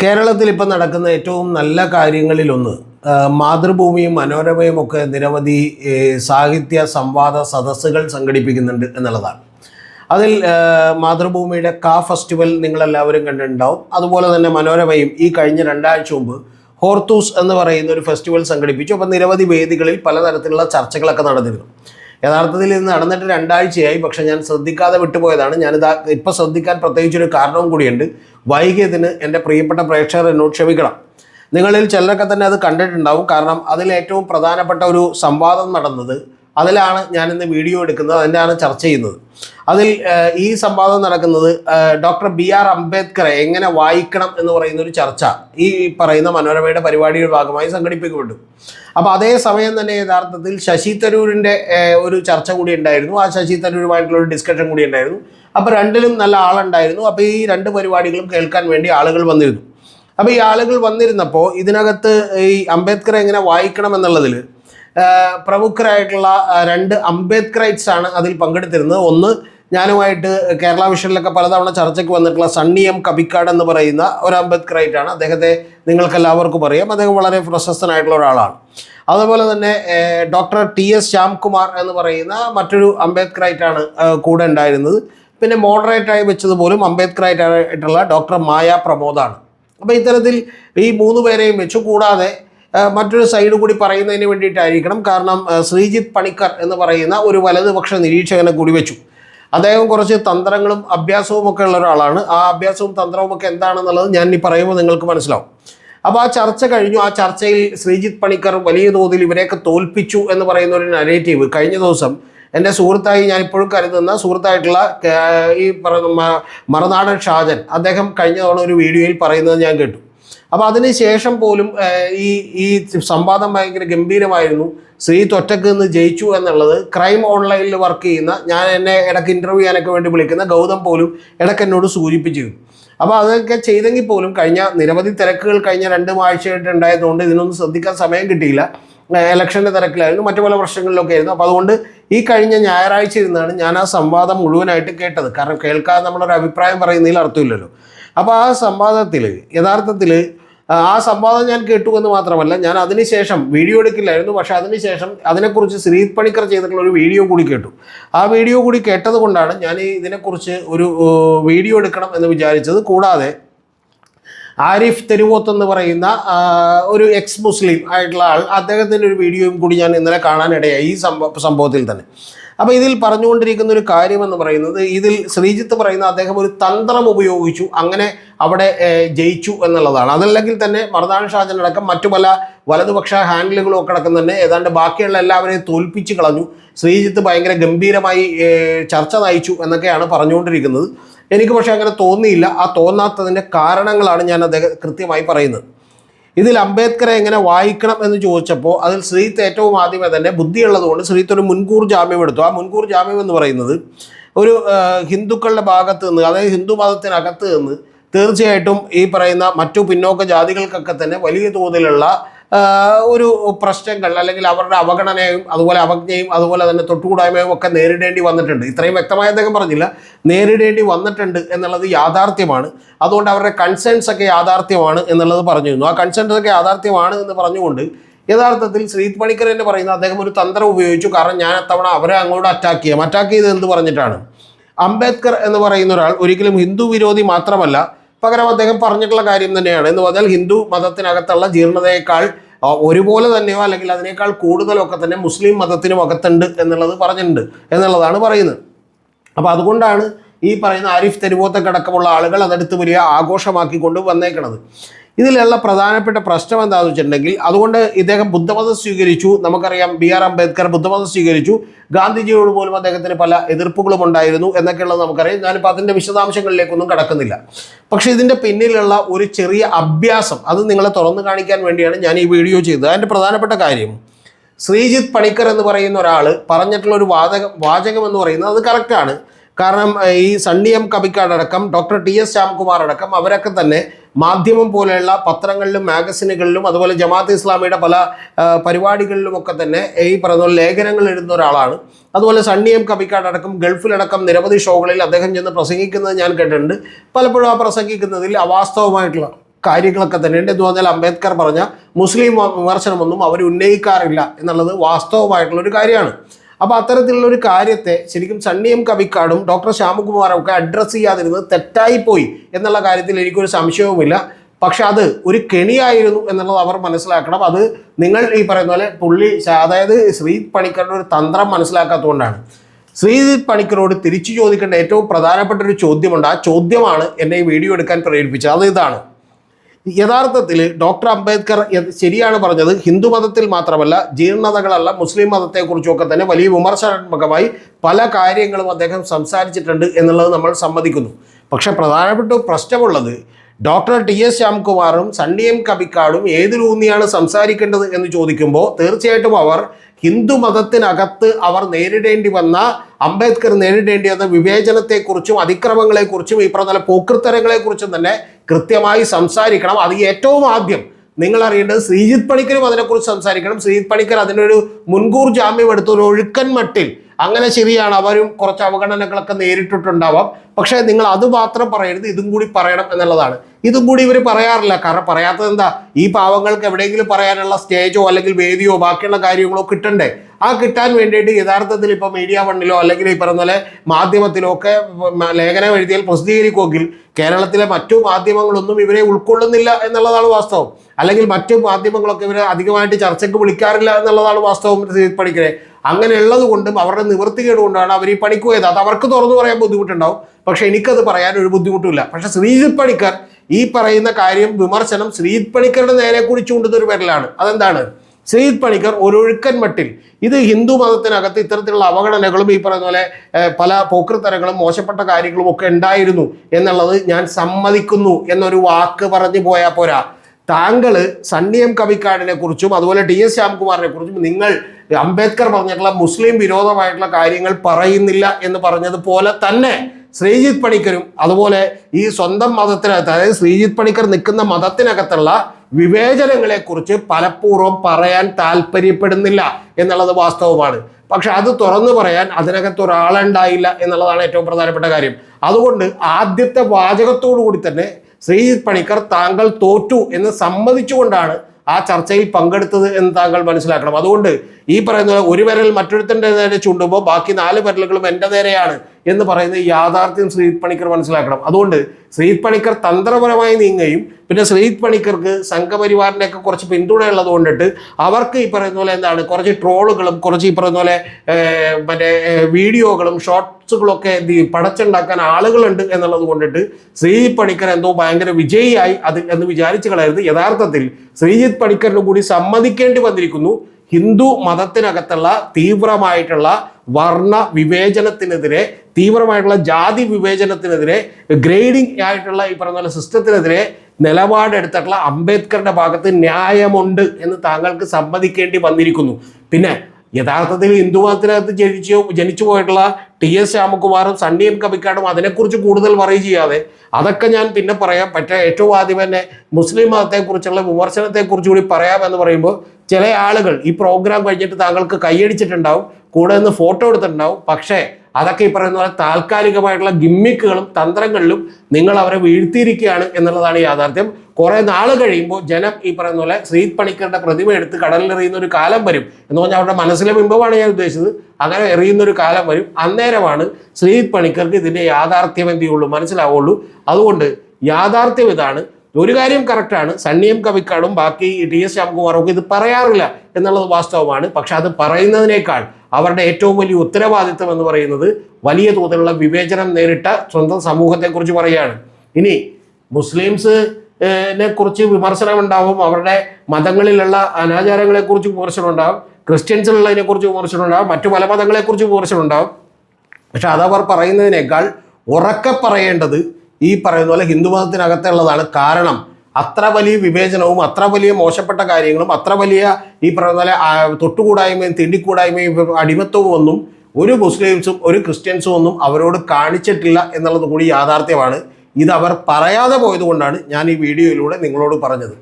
കേരളത്തിൽ ഇപ്പം നടക്കുന്ന ഏറ്റവും നല്ല കാര്യങ്ങളിലൊന്ന് മാതൃഭൂമിയും മനോരമയും ഒക്കെ നിരവധി സാഹിത്യ സംവാദ സദസ്സുകൾ സംഘടിപ്പിക്കുന്നുണ്ട് എന്നുള്ളതാണ്. അതിൽ മാതൃഭൂമിയുടെ കാ ഫെസ്റ്റിവൽ നിങ്ങളെല്ലാവരും കണ്ടിട്ടുണ്ടാവും. അതുപോലെ തന്നെ മനോരമയും ഈ കഴിഞ്ഞ രണ്ടാഴ്ച മുമ്പ് ഹോർത്തൂസ് എന്ന് പറയുന്ന ഒരു ഫെസ്റ്റിവൽ സംഘടിപ്പിച്ചു. അപ്പം നിരവധി വേദികളിൽ പലതരത്തിലുള്ള ചർച്ചകളൊക്കെ നടന്നിരുന്നു. യഥാർത്ഥത്തിൽ ഇത് നടന്നിട്ട് രണ്ടാഴ്ചയായി പക്ഷെ ഞാൻ ശ്രദ്ധിക്കാതെ വിട്ടുപോയതാണ്. ഞാനിത് ഇപ്പം ശ്രദ്ധിക്കാൻ പ്രത്യേകിച്ചൊരു കാരണവും കൂടിയുണ്ട്. വൈകിയതിന് എന്റെ പ്രിയപ്പെട്ട പ്രേക്ഷകർ എന്നോട് ക്ഷമിക്കണം. നിങ്ങളിൽ ചിലരൊക്കെ തന്നെ അത് കണ്ടിട്ടുണ്ടാവും. കാരണം അതിൽ ഏറ്റവും പ്രധാനപ്പെട്ട ഒരു സംവാദം നടന്നത് അതിലാണ് ഞാൻ ഇന്ന് വീഡിയോ എടുക്കുന്നത് അതിന്റെയാണ് ചർച്ച ചെയ്യുന്നത്. അതിൽ ഈ സംവാദം നടക്കുന്നത് ഡോക്ടർ ബി ആർ അംബേദ്കറെ എങ്ങനെ വായിക്കണം എന്ന് പറയുന്ന ഒരു ചർച്ച ഈ പറയുന്ന മനോരമയുടെ പരിപാടിയുടെ ഭാഗമായി സംഘടിപ്പിക്കപ്പെട്ടു അപ്പോൾ അതേ സമയം തന്നെ യഥാർത്ഥത്തിൽ ശശി തരൂരിന്റെ ഒരു ചർച്ച കൂടി ഉണ്ടായിരുന്നു. ആ ശശി തരൂരുമായിട്ടുള്ള ഒരു ഡിസ്കഷൻ കൂടി ഉണ്ടായിരുന്നു. അപ്പോൾ രണ്ടിലും നല്ല ആളുണ്ടായിരുന്നു. അപ്പോൾ ഈ രണ്ട് പരിപാടികളും കേൾക്കാൻ വേണ്ടി ആളുകൾ വന്നിരുന്നു. അപ്പോൾ ഈ ആളുകൾ വന്നിരുന്നപ്പോൾ ഇതിനകത്ത് ഈ അംബേദ്കറെ എങ്ങനെ വായിക്കണം എന്നുള്ളതിൽ പ്രമുഖരായിട്ടുള്ള രണ്ട് അംബേദ്കറൈറ്റ്സ് ആണ് അതിൽ പങ്കെടുത്തിരുന്നത്. ഒന്ന് ഞാനുമായിട്ട് കേരള വിഷനിലൊക്കെ പലതവണ ചർച്ചയ്ക്ക് വന്നിട്ടുള്ള സണ്ണി എം കബിക്കാട് എന്ന് പറയുന്ന ഒരു അംബേദ്കറൈറ്റ് ആണ് അദ്ദേഹത്തെ നിങ്ങൾക്ക് എല്ലാവർക്കും അറിയാം. അദ്ദേഹം വളരെ പ്രശസ്തനായിട്ടുള്ള ഒരാളാണ്. അതുപോലെ തന്നെ ഡോക്ടർ ടി എസ് ശ്യാംകുമാർ എന്ന് പറയുന്ന മറ്റൊരു അംബേദ്കറൈറ്റാണ് ഏഹ്, കൂടെ ഉണ്ടായിരുന്നത്. പിന്നെ മോഡറേറ്റായി വെച്ചത് പോലും അംബേദ്കറായിട്ടായിട്ടുള്ള ഡോക്ടർ മായ പ്രമോദാണ്. അപ്പോൾ ഇത്തരത്തിൽ ഈ മൂന്ന് പേരെയും വെച്ചു. കൂടാതെ മറ്റൊരു സൈഡ് കൂടി പറയുന്നതിന് വേണ്ടിയിട്ടായിരിക്കണം. കാരണം ശ്രീജിത്ത് പണിക്കർ എന്ന് പറയുന്ന ഒരു വലതുപക്ഷ നിരീക്ഷകനെ കൂടി വെച്ചു. അദ്ദേഹം കുറച്ച് തന്ത്രങ്ങളും അഭ്യാസവും ഒക്കെ ഉള്ള ഒരാളാണ്. ആ അഭ്യാസവും തന്ത്രവും ഒക്കെ എന്താണെന്നുള്ളത് ഞാൻ ഈ പറയുമ്പോൾ നിങ്ങൾക്ക് മനസ്സിലാവും. അപ്പോൾ ആ ചർച്ച കഴിഞ്ഞു. ആ ചർച്ചയിൽ ശ്രീജിത്ത് പണിക്കർ വലിയ തോതിൽ ഇവരെയൊക്കെ തോൽപ്പിച്ചു എന്ന് പറയുന്ന ഒരു നരേറ്റീവ് കഴിഞ്ഞ ദിവസം എന്റെ സുഹൃത്തായി ഞാൻ ഇപ്പോഴും കരുതുന്ന സുഹൃത്തായിട്ടുള്ള ഈ പറയുന്ന മറുനാടൻ ഷാജൻ അദ്ദേഹം കഴിഞ്ഞ തവണ ഒരു വീഡിയോയിൽ പറയുന്നത് ഞാൻ കേട്ടു. അപ്പോൾ അതിനുശേഷം പോലും ഈ ഈ സംവാദം ഭയങ്കര ഗംഭീരമായിരുന്നു. ശ്രീ തൊറ്റക്ക് നിന്ന് ജയിച്ചു എന്നുള്ളത് ക്രൈം ഓൺലൈനിൽ വർക്ക് ചെയ്യുന്ന ഞാൻ എന്നെ ഇടയ്ക്ക് ഇന്റർവ്യൂ ചെയ്യാനൊക്കെ വേണ്ടി വിളിക്കുന്ന ഗൗതം പോലും ഇടയ്ക്ക് എന്നോട് സൂചിപ്പിച്ചിരുന്നു അപ്പോൾ അതൊക്കെ ചെയ്തെങ്കിൽ പോലും കഴിഞ്ഞ നിരവധി തിരക്കുകൾ കഴിഞ്ഞ രണ്ട് ആഴ്ചയായിട്ട് ഉണ്ടായതുകൊണ്ട് ഇതിനൊന്നും ശ്രദ്ധിക്കാൻ സമയം കിട്ടിയില്ല. ഇലക്ഷന്റെ തിരക്കിലായിരുന്നു. മറ്റു പല പ്രശ്നങ്ങളിലൊക്കെ ആയിരുന്നു. അപ്പോൾ അതുകൊണ്ട് ഈ കഴിഞ്ഞ ഞായറാഴ്ച ഇരുന്നാണ് ഞാൻ ആ സംവാദം മുഴുവനായിട്ട് കേട്ടത്. കാരണം കേൾക്കാതെ നമ്മളൊരു അഭിപ്രായം പറയുന്നതിൽ അർത്ഥമില്ലല്ലോ. അപ്പോൾ ആ സംവാദത്തിൽ യഥാർത്ഥത്തിൽ ആ സംവാദം ഞാൻ കേട്ടു എന്ന് മാത്രമല്ല ഞാൻ അതിനുശേഷം വീഡിയോ എടുക്കില്ലായിരുന്നു. പക്ഷെ അതിനുശേഷം അതിനെക്കുറിച്ച് ശ്രീത് പണിക്കർ ചെയ്തിട്ടുള്ള ഒരു വീഡിയോ കൂടി കേട്ടു. ആ വീഡിയോ കൂടി കേട്ടത് കൊണ്ടാണ് ഞാൻ ഇതിനെക്കുറിച്ച് ഒരു വീഡിയോ എടുക്കണം എന്ന് വിചാരിച്ചത്. കൂടാതെ ആരിഫ് തെരുവോത്ത് എന്ന് പറയുന്ന ഒരു എക്സ് മുസ്ലിം ആയിട്ടുള്ള ആൾ അദ്ദേഹത്തിന്റെ ഒരു വീഡിയോയും കൂടി ഞാൻ ഇന്നലെ കാണാനിടയായി ഈ സംഭവ സംഭവത്തിൽ തന്നെ. അപ്പോൾ ഇതിൽ പറഞ്ഞുകൊണ്ടിരിക്കുന്ന ഒരു കാര്യം എന്ന് പറയുന്നത് ഇതിൽ ശ്രീജിത്ത് പറയുന്ന അദ്ദേഹം ഒരു തന്ത്രം ഉപയോഗിച്ചു അങ്ങനെ അവിടെ ജയിച്ചു എന്നുള്ളതാണ്. അതല്ലെങ്കിൽ തന്നെ മറുനാട് ഷാജനടക്കം മറ്റു പല വലതുപക്ഷ ഹാൻഡിലുകളും ഒക്കെ അടക്കം തന്നെ ഏതാണ്ട് ബാക്കിയുള്ള എല്ലാവരെയും തോൽപ്പിച്ച് കളഞ്ഞു. ശ്രീജിത്ത് ഭയങ്കര ഗംഭീരമായി ചർച്ച നയിച്ചു എന്നൊക്കെയാണ് പറഞ്ഞുകൊണ്ടിരിക്കുന്നത്. എനിക്ക് പക്ഷേ അങ്ങനെ തോന്നിയില്ല. ആ തോന്നാത്തതിന്റെ കാരണങ്ങളാണ് ഞാൻ അദ്ദേഹം കൃത്യമായി പറയുന്നത്. ഇതിൽ അംബേദ്കറെ എങ്ങനെ വായിക്കണം എന്ന് ചോദിച്ചപ്പോൾ അതിൽ ശ്രീത്ത് ഏറ്റവും ആദ്യമേ തന്നെ ബുദ്ധിയുള്ളതുകൊണ്ട് ശ്രീത്ത് ഒരു മുൻകൂർ ജാമ്യം എടുത്തു. ആ മുൻകൂർ ജാമ്യം എന്ന് പറയുന്നത് ഒരു ഹിന്ദുക്കളുടെ ഭാഗത്ത് നിന്ന് അതായത് ഹിന്ദു മതത്തിനകത്ത് നിന്ന് തീർച്ചയായിട്ടും ഈ പറയുന്ന മറ്റു പിന്നോക്ക ജാതികൾക്കൊക്കെ തന്നെ വലിയ തോതിലുള്ള ഒരു പ്രശ്നങ്ങൾ അല്ലെങ്കിൽ അവരുടെ അവഗണനയും അതുപോലെ അവജ്ഞയും അതുപോലെ തന്നെ തൊട്ടുകൂടായ്മയും ഒക്കെ നേരിടേണ്ടി വന്നിട്ടുണ്ട്. ഇത്രയും വ്യക്തമായി അദ്ദേഹം പറഞ്ഞില്ല. നേരിടേണ്ടി വന്നിട്ടുണ്ട് എന്നുള്ളത് യാഥാർത്ഥ്യമാണ്. അതുകൊണ്ട് അവരുടെ കൺസേൺസ് ഒക്കെ യാഥാർത്ഥ്യമാണ് എന്നുള്ളത് പറഞ്ഞിരുന്നു. ആ കൺസേൺസ് ഒക്കെ യാഥാർത്ഥ്യമാണ് എന്ന് പറഞ്ഞുകൊണ്ട് യഥാർത്ഥത്തിൽ ശ്രീത് പണിക്കർ എന്ന് പറയുന്ന അദ്ദേഹം ഒരു തന്ത്രം ഉപയോഗിച്ചു. കാരണം ഞാൻ അത്തവണ അവരെ അങ്ങോട്ട് അറ്റാക്ക് ചെയ്യാം. അറ്റാക്ക് ചെയ്ത് എന്ത് പറഞ്ഞിട്ടാണ്? അംബേദ്കർ എന്ന് പറയുന്ന ഒരാൾ ഒരിക്കലും ഹിന്ദു വിരോധി മാത്രമല്ല പകരം അദ്ദേഹം പറഞ്ഞിട്ടുള്ള കാര്യം തന്നെയാണ്. എന്ന് പറഞ്ഞാൽ ഹിന്ദു മതത്തിനകത്തുള്ള ജീർണതയേക്കാൾ ഒരുപോലെ തന്നെയോ അല്ലെങ്കിൽ അതിനേക്കാൾ കൂടുതലോ ഒക്കെ തന്നെ മുസ്ലിം മതത്തിനും അകത്തുണ്ട് എന്നുള്ളത് പറഞ്ഞിട്ടുണ്ട് എന്നുള്ളതാണ് പറയുന്നത്. അപ്പോൾ അതുകൊണ്ടാണ് ഈ പറയുന്ന ആരിഫ് തെരുവോത്തൊക്കെ അടക്കമുള്ള ആളുകൾ അതെടുത്ത് വലിയ ആഘോഷമാക്കിക്കൊണ്ട് വന്നേക്കണത്. ഇതിലുള്ള പ്രധാനപ്പെട്ട പ്രശ്നം എന്താണെന്ന് വെച്ചിട്ടുണ്ടെങ്കിൽ അതുകൊണ്ട് ഇദ്ദേഹം ബുദ്ധമതം സ്വീകരിച്ചു. നമുക്കറിയാം ബി ആർ അംബേദ്കർ ബുദ്ധമതം സ്വീകരിച്ചു. ഗാന്ധിജിയോട് പോലും അദ്ദേഹത്തിന് പല എതിർപ്പുകളും ഉണ്ടായിരുന്നു എന്നൊക്കെയുള്ളത് നമുക്കറിയാം. ഞാനിപ്പോൾ അതിന്റെ വിശദാംശങ്ങളിലേക്കൊന്നും കടക്കുന്നില്ല. പക്ഷേ ഇതിന്റെ പിന്നിലുള്ള ഒരു ചെറിയ അഭ്യാസം അത് നിങ്ങളെ തുറന്നു കാണിക്കാൻ വേണ്ടിയാണ് ഞാൻ ഈ വീഡിയോ ചെയ്തത്. അതിന്റെ പ്രധാനപ്പെട്ട കാര്യം ശ്രീജിത്ത് പണിക്കർ എന്ന് പറയുന്ന ഒരാൾ പറഞ്ഞിട്ടുള്ള ഒരു വാചകം വാചകം എന്ന് പറയുന്നത് അത് കറക്റ്റാണ് കാരണം ഈ സണ്ണി എം കബിക്കാട് അടക്കം ഡോക്ടർ ടി എസ് ശ്യാംകുമാർ അടക്കം അവരൊക്കെ തന്നെ മാധ്യമം പോലെയുള്ള പത്രങ്ങളിലും മാഗസിനുകളിലും അതുപോലെ ജമാഅത്ത് ഇസ്ലാമിയുടെ പല പരിപാടികളിലും ഒക്കെ തന്നെ ഈ പറയുന്ന ലേഖനങ്ങൾ എഴുതുന്ന ഒരാളാണ്. അതുപോലെ സണ്ണി എം കബിക്കാട് അടക്കം ഗൾഫിലടക്കം നിരവധി ഷോകളിൽ അദ്ദേഹം ചെന്ന് പ്രസംഗിക്കുന്നത് ഞാൻ കേട്ടിട്ടുണ്ട്. പലപ്പോഴും ആ പ്രസംഗിക്കുന്നതിൽ അവാസ്തവമായിട്ടുള്ള കാര്യങ്ങളൊക്കെ തന്നെയുണ്ട്. എന്ന് പറഞ്ഞാൽ അംബേദ്കർ പറഞ്ഞ മുസ്ലിം വിമർശനമൊന്നും അവർ ഉന്നയിക്കാറില്ല എന്നുള്ളത് വാസ്തവമായിട്ടുള്ള ഒരു കാര്യമാണ്. അപ്പോൾ അത്തരത്തിലുള്ള ഒരു കാര്യത്തെ ശരിക്കും സണ്ണിയും കവിക്കാടും ഡോക്ടർ ശ്യാമകുമാറും ഒക്കെ അഡ്രസ്സ് ചെയ്യാതിരുന്നത് തെറ്റായിപ്പോയി എന്നുള്ള കാര്യത്തിൽ എനിക്കൊരു സംശയവുമില്ല. പക്ഷെ അത് ഒരു കെണിയായിരുന്നു എന്നുള്ളത് അവർ മനസ്സിലാക്കണം. അത് നിങ്ങൾ ഈ പറയുന്ന പോലെ പുള്ളി അതായത് ശ്രീ പണിക്കരുടെ ഒരു തന്ത്രം മനസ്സിലാക്കാത്തതുകൊണ്ടാണ്. ശ്രീ പണിക്കരോട് തിരിച്ചു ചോദിക്കേണ്ട ഏറ്റവും പ്രധാനപ്പെട്ട ഒരു ചോദ്യമുണ്ട്. ആ ചോദ്യമാണ് എന്നെ ഈ വീഡിയോ എടുക്കാൻ പ്രേരിപ്പിച്ചത്. അത് ഇതാണ്. യഥാർത്ഥത്തിൽ ഡോക്ടർ അംബേദ്കർ ശരിയാണ് പറഞ്ഞത്. ഹിന്ദു മതത്തിൽ മാത്രമല്ല ജീർണതകളല്ല മുസ്ലിം മതത്തെക്കുറിച്ചൊക്കെ തന്നെ വലിയ വിമർശനാത്മകമായി പല കാര്യങ്ങളും അദ്ദേഹം സംസാരിച്ചിട്ടുണ്ട് എന്നുള്ളത് നമ്മൾ സമ്മതിക്കുന്നു. പക്ഷെ പ്രധാനപ്പെട്ട പ്രശ്നമുള്ളത് ഡോക്ടർ ടി എസ് ശ്യാംകുമാറും സണ്ണി എം കബിക്കാടും ഏതിലൂന്നിയാണ് സംസാരിക്കേണ്ടത് എന്ന് ചോദിക്കുമ്പോൾ തീർച്ചയായിട്ടും അവർ ഹിന്ദു മതത്തിനകത്ത് അവർ നേരിടേണ്ടി വന്ന അംബേദ്കർ നേരിടേണ്ടി വന്ന വിവേചനത്തെക്കുറിച്ചും അതിക്രമങ്ങളെക്കുറിച്ചും ഈ പറഞ്ഞ പോക്കൃത്തരങ്ങളെക്കുറിച്ചും തന്നെ കൃത്യമായി സംസാരിക്കണം. അത് ഏറ്റവും ആദ്യം നിങ്ങൾ അറിയേണ്ടത് ശ്രീജിത് പണിക്കരും അതിനെക്കുറിച്ച് സംസാരിക്കണം. ശ്രീജിത് പണിക്കർ അതിനൊരു മുൻകൂർ ജാമ്യം എടുത്ത ഒരു ഒഴുക്കൻ മട്ടിൽ അങ്ങനെ ശരിയാണ്. അവരും കുറച്ച് അവഗണനകളൊക്കെ നേരിട്ടിട്ടുണ്ടാവാം. പക്ഷേ നിങ്ങൾ അത് മാത്രം പറയരുത് ഇതും കൂടി പറയണം എന്നുള്ളതാണ്. ഇതും കൂടി ഇവർ പറയാറില്ല. കാരണം പറയാത്തത് എന്താ? ഈ പാവങ്ങൾക്ക് എവിടെയെങ്കിലും പറയാനുള്ള സ്റ്റേജോ അല്ലെങ്കിൽ വേദിയോ ബാക്കിയുള്ള കാര്യങ്ങളോ കിട്ടണ്ടേ? ആ കിട്ടാൻ വേണ്ടിയിട്ട് യഥാർത്ഥത്തിൽ ഇപ്പോൾ മീഡിയ വണ്ണിലോ അല്ലെങ്കിൽ ഈ പറഞ്ഞ പോലെ മാധ്യമത്തിലോ ഒക്കെ ലേഖനം എഴുതിയാൽ പ്രസിദ്ധീകരിക്കുമെങ്കിൽ കേരളത്തിലെ മറ്റു മാധ്യമങ്ങളൊന്നും ഇവരെ ഉൾക്കൊള്ളുന്നില്ല എന്നുള്ളതാണ് വാസ്തവം. അല്ലെങ്കിൽ മറ്റു മാധ്യമങ്ങളൊക്കെ ഇവരെ അധികമായിട്ട് ചർച്ചയ്ക്ക് വിളിക്കാറില്ല എന്നുള്ളതാണ് വാസ്തവം പഠിക്കുന്നത് അങ്ങനെയുള്ളത് കൊണ്ടും അവരുടെ നിവൃത്തികേട് കൊണ്ടാണ് അവർ ഈ പണിക്ക് പോയത്. അത് അവർക്ക് തുറന്നു പറയാൻ ബുദ്ധിമുട്ടുണ്ടാവും. പക്ഷെ എനിക്കത് പറയാൻ ഒരു ബുദ്ധിമുട്ടില്ല പക്ഷെ ശ്രീജിത് പണിക്കർ ഈ പറയുന്ന കാര്യം വിമർശനം ശ്രീജിത് പണിക്കരുടെ നേരെ കൂടി ഒരു വിരലാണ്. അതെന്താണ്? ശ്രീജിത് പണിക്കർ ഒരൊഴുക്കൻ മട്ടിൽ. ഇത് ഹിന്ദു മതത്തിനകത്ത് ഇത്തരത്തിലുള്ള അവഗണനകളും ഈ പറയുന്ന പോലെ പല പോക്കൃത്തരങ്ങളും മോശപ്പെട്ട കാര്യങ്ങളും ഒക്കെ ഉണ്ടായിരുന്നു എന്നുള്ളത് ഞാൻ സമ്മതിക്കുന്നു എന്നൊരു വാക്ക് പറഞ്ഞു പോയാൽ പോരാ. താങ്കൾ സണ്ണി എം കവിക്കാടിനെ കുറിച്ചും അതുപോലെ ടി എസ് ശ്യാംകുമാറിനെ കുറിച്ചും നിങ്ങൾ അംബേദ്കർ പറഞ്ഞിട്ടുള്ള മുസ്ലിം വിരോധമായിട്ടുള്ള കാര്യങ്ങൾ പറയുന്നില്ല എന്ന് പറഞ്ഞതുപോലെ തന്നെ ശ്രീജിത് പണിക്കരും അതുപോലെ ഈ സ്വന്തം മതത്തിനകത്ത് അതായത് ശ്രീജിത് പണിക്കർ നിൽക്കുന്ന മതത്തിനകത്തുള്ള വിവേചനങ്ങളെക്കുറിച്ച് പലപ്പോഴും പറയാൻ താല്പര്യപ്പെടുന്നില്ല എന്നുള്ളത് വാസ്തവമാണ്. പക്ഷെ അത് തുറന്നു പറയാൻ അതിനകത്ത് ഒരാളുണ്ടായില്ല എന്നുള്ളതാണ് ഏറ്റവും പ്രധാനപ്പെട്ട കാര്യം. അതുകൊണ്ട് ആദ്യത്തെ വാചകത്തോടു കൂടി തന്നെ ശ്രീജിത് പണിക്കർ താങ്കൾ തോറ്റു എന്ന് സമ്മതിച്ചുകൊണ്ടാണ് ആ ചർച്ചയിൽ പങ്കെടുത്തത് എന്ന് താങ്കൾ മനസ്സിലാക്കണം. അതുകൊണ്ട് ഈ പറയുന്ന ഒരു വിരൽ മറ്റൊരുത്തന്റെ നേരെ ചൂണ്ടുമ്പോൾ ബാക്കി നാല് വിരലുകളും എന്റെ നേരെയാണ്. എന്ന് പറയുന്ന യാഥാർത്ഥ്യം ശ്രീജിത്ത് പണിക്കർ മനസ്സിലാക്കണം. അതുകൊണ്ട് ശ്രീജിത്ത് പണിക്കർ തന്ത്രപരമായി നീങ്ങുകയും പിന്നെ ശ്രീജിത്ത് പണിക്കർക്ക് സംഘപരിവാറിന്റെയൊക്കെ കുറച്ച് പിന്തുണ ഉള്ളത് കൊണ്ടിട്ട് അവർക്ക് ഈ പറയുന്ന പോലെ എന്താണ് കുറച്ച് ട്രോളുകളും കുറച്ച് ഈ പറയുന്ന പോലെ മറ്റേ വീഡിയോകളും ഷോർട്സുകളൊക്കെ എന്ത് ചെയ്യും? പടച്ചുണ്ടാക്കാൻ ആളുകളുണ്ട് എന്നുള്ളത് കൊണ്ടിട്ട് ശ്രീജിത്ത് പണിക്കർ എന്തോ ഭയങ്കര വിജയിയായി അത് എന്ന് വിചാരിച്ചു കളയരുത്. യഥാർത്ഥത്തിൽ ശ്രീജിത് പണിക്കറിന് കൂടി സമ്മതിക്കേണ്ടി വന്നിരിക്കുന്നു. ഹിന്ദു മതത്തിനകത്തുള്ള തീവ്രമായിട്ടുള്ള വർണ വിവേചനത്തിനെതിരെ തീവ്രമായിട്ടുള്ള ജാതി വിവേചനത്തിനെതിരെ ഗ്രേഡിംഗ് ആയിട്ടുള്ള ഈ പറഞ്ഞ പോലെ സിസ്റ്റത്തിനെതിരെ നിലപാടെടുത്തിട്ടുള്ള അംബേദ്കറുടെ ഭാഗത്ത് ന്യായമുണ്ട് എന്ന് താങ്കൾക്ക് സമ്മതിക്കേണ്ടി വന്നിരിക്കുന്നു. പിന്നെ യഥാർത്ഥത്തിൽ ഹിന്ദുമതത്തിനകത്ത് ജനിച്ചു ജനിച്ചു പോയിട്ടുള്ള ടി എസ് ശ്യാമകുമാറും സണ്ണി എം കബിക്കാടും അതിനെക്കുറിച്ച് കൂടുതൽ പറയുക ചെയ്യാതെ അതൊക്കെ ഞാൻ പിന്നെ പറയാം. പക്ഷേ ഏറ്റവും ആദ്യം തന്നെ മുസ്ലിം മതത്തെക്കുറിച്ചുള്ള വിമർശനത്തെക്കുറിച്ച് കൂടി പറയാമെന്ന് പറയുമ്പോൾ ചില ആളുകൾ ഈ പ്രോഗ്രാം കഴിഞ്ഞിട്ട് താങ്കൾക്ക് കൈയടിച്ചിട്ടുണ്ടാവും കൂടെ നിന്ന് ഫോട്ടോ എടുത്തിട്ടുണ്ടാവും. പക്ഷേ അതൊക്കെ ഈ പറയുന്ന പോലെ താൽക്കാലികമായിട്ടുള്ള ഗിമ്മിക്കുകളും തന്ത്രങ്ങളിലും നിങ്ങൾ അവരെ വീഴ്ത്തിയിരിക്കുകയാണ് എന്നുള്ളതാണ് യാഥാർത്ഥ്യം. കുറെ നാൾ കഴിയുമ്പോൾ ജനം ഈ പറയുന്ന പോലെ ശ്രീത് പണിക്കറുടെ പ്രതിമ എടുത്ത് കടലിൽ എറിയുന്ന ഒരു കാലം വരും എന്ന് പറഞ്ഞാൽ അവരുടെ മനസ്സിലെ ബിംബമാണ് ഞാൻ ഉദ്ദേശിച്ചത്. അങ്ങനെ എറിയുന്ന ഒരു കാലം വരും. അന്നേരമാണ് ശ്രീത് പണിക്കർക്ക് ഇതിന്റെ യാഥാർത്ഥ്യം എന്ത് ചെയ്യുള്ളൂ മനസ്സിലാവുള്ളൂ. അതുകൊണ്ട് യാഥാർത്ഥ്യം ഇതാണ്. ഒരു കാര്യം കറക്റ്റാണ് സണ്ണിയം കവിക്കാടും ബാക്കി ടി എസ് ശ്യാംകുമാറും ഒക്കെ ഇത് പറയാറില്ല എന്നുള്ളത് വാസ്തവമാണ്. പക്ഷെ അത് പറയുന്നതിനേക്കാൾ അവരുടെ ഏറ്റവും വലിയ ഉത്തരവാദിത്വം എന്ന് പറയുന്നത് വലിയ തോതിലുള്ള വിവേചനം നേരിട്ട സ്വന്തം സമൂഹത്തെക്കുറിച്ച് പറയുകയാണ്. ഇനി മുസ്ലിംസ് െ കുറിച്ച് വിമർശനം ഉണ്ടാവും അവരുടെ മതങ്ങളിലുള്ള അനാചാരങ്ങളെക്കുറിച്ച് വിമർശനം ഉണ്ടാവും ക്രിസ്ത്യൻസിലുള്ളതിനെ കുറിച്ച് വിമർശനം ഉണ്ടാവും മറ്റു പല മതങ്ങളെക്കുറിച്ച് വിമർശനം ഉണ്ടാവും പക്ഷെ അതവർ പറയുന്നതിനേക്കാൾ ഉറക്കെ പറയേണ്ടത് ഈ പറയുന്ന പോലെ ഹിന്ദുമതത്തിനകത്തുള്ളതാണ് കാരണം അത്ര വലിയ വിവേചനവും അത്ര വലിയ മോശപ്പെട്ട കാര്യങ്ങളും അത്ര വലിയ ഈ പറയുന്ന പോലെ തൊട്ടുകൂടായ്മയും തിണ്ടിക്കൂടായ്മയും അടിമത്വവും ഒന്നും ഒരു മുസ്ലിംസും ഒരു ക്രിസ്ത്യൻസും ഒന്നും അവരോട് കാണിച്ചിട്ടില്ല എന്നുള്ളത് കൂടി യാഥാർത്ഥ്യമാണ്. ഇത് അവർ പറയാതെ പോയതുകൊണ്ടാണ് ഞാൻ ഈ വീഡിയോയിലൂടെ നിങ്ങളോട് പറഞ്ഞത്.